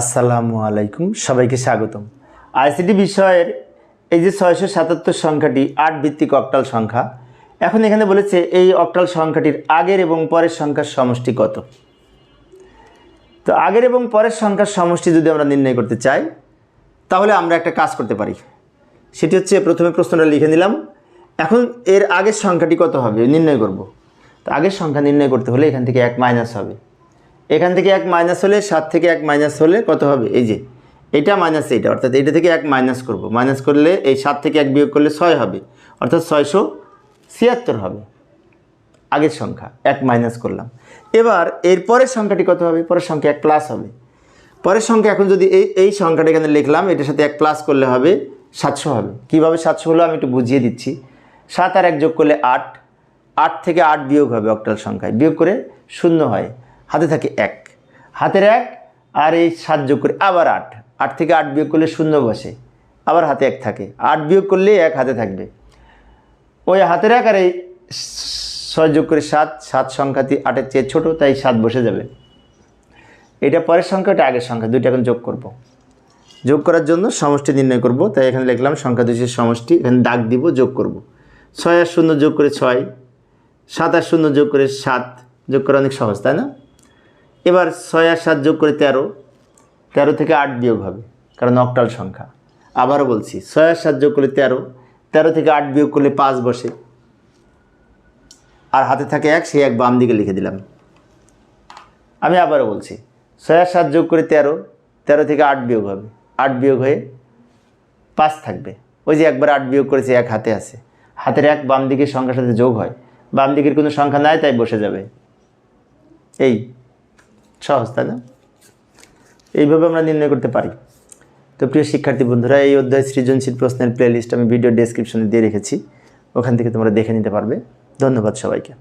আসসালামু আলাইকুম, সবাইকে স্বাগতম। আইসিটি বিষয়ের এই যে ছয়শো সাতাত্তর সংখ্যাটি আট ভিত্তিক অক্টাল সংখ্যা, এখন এখানে বলেছে এই অক্টাল সংখ্যাটির আগের এবং পরের সংখ্যার সমষ্টি কত? তো আগের এবং পরের সংখ্যার সমষ্টি যদি আমরা নির্ণয় করতে চাই, তাহলে আমরা একটা কাজ করতে পারি। সেটি হচ্ছে প্রথমে প্রশ্নটা লিখে নিলাম। এখন এর আগের সংখ্যাটি কত হবে? নির্ণয় করব। তো আগের সংখ্যা নির্ণয় করতে হলে এখান থেকে এক মাইনাস হবে। এখান থেকে এক মাইনাস হলে সাত থেকে এক মাইনাস হলে কত হবে? এই যে, এটা মাইনাস এইটা, অর্থাৎ এটা থেকে এক মাইনাস করব। মাইনাস করলে এই সাত থেকে এক বিয়োগ করলে ছয় হবে, অর্থাৎ ছয়শো ছিয়াত্তর হবে। আগের সংখ্যা, এক মাইনাস করলাম। এবার এর পরের সংখ্যাটি কত হবে? পরের সংখ্যা এক প্লাস হবে। পরের সংখ্যা এখন যদি এই এই সংখ্যাটা এখানে লিখলাম, এটার সাথে এক প্লাস করলে হবে সাতশো হবে। কীভাবে সাতশো হলো আমি একটু বুঝিয়ে দিচ্ছি। সাত আর এক যোগ করলে আট আট থেকে আট বিয়োগ হবে অক্টাল সংখ্যায়। বিয়োগ করে শূন্য হয়। হাতে থাকে এক। হাতের এক আর এই সাত যোগ করে আবার আট। আট থেকে আট বিয়োগ করলে শূন্য বসে। আবার হাতে এক থাকে। আট বিয়োগ করলে এক হাতে থাকবে। ওই হাতের এক আর এই ছয় যোগ করে সাত সাত সংখ্যাটি আটের চেয়ে ছোটো, তাই সাত বসে যাবে। এটা পরের সংখ্যা এটা আগের সংখ্যা, দুইটা এখন যোগ করব। যোগ করার জন্য সমষ্টি নির্ণয় করব, তাই এখানে লিখলাম সংখ্যা দুইশের সমষ্টি, এখানে দাগ দিব, যোগ করব। ছয় আর শূন্য যোগ করে ছয়, সাত আর শূন্য যোগ করে সাত, যোগ করা অনেক সহজ, তাই না? এবার ছয় আর সাত যোগ করে তেরো তেরো থেকে আট বিয়োগ হবে, কারণ অক্টাল সংখ্যা। আবারও বলছি, ছয় আর সাত যোগ করলে তেরো তেরো থেকে আট বিয়োগ করলে পাঁচ বসে। আর হাতে থাকে এক, সেই এক বাম দিকে লিখে দিলাম। আমি আবারও বলছি, ছয় আর সাত যোগ করে তেরো তেরো থেকে আট বিয়োগ হবে। আট বিয়োগ হয়ে পাঁচ থাকবে। ওই যে একবার আট বিয়োগ করেছে, এক হাতে আছে। হাতের এক বাম দিকের সংখ্যার সাথে যোগ হয়। বাম দিকের কোনো সংখ্যা নাই, তাই বসে যাবে। এই সহজ, তাই না? এইভাবে আমরা নির্ণয় করতে পারি। তো প্রিয় শিক্ষার্থী বন্ধুরা, এই অধ্যায় সৃজনশীল প্রশ্নের প্লেলিস্ট আমি ভিডিও ডেসক্রিপশনে দিয়ে রেখেছি। ওখান থেকে তোমরা দেখে নিতে পারবে। ধন্যবাদ সবাইকে।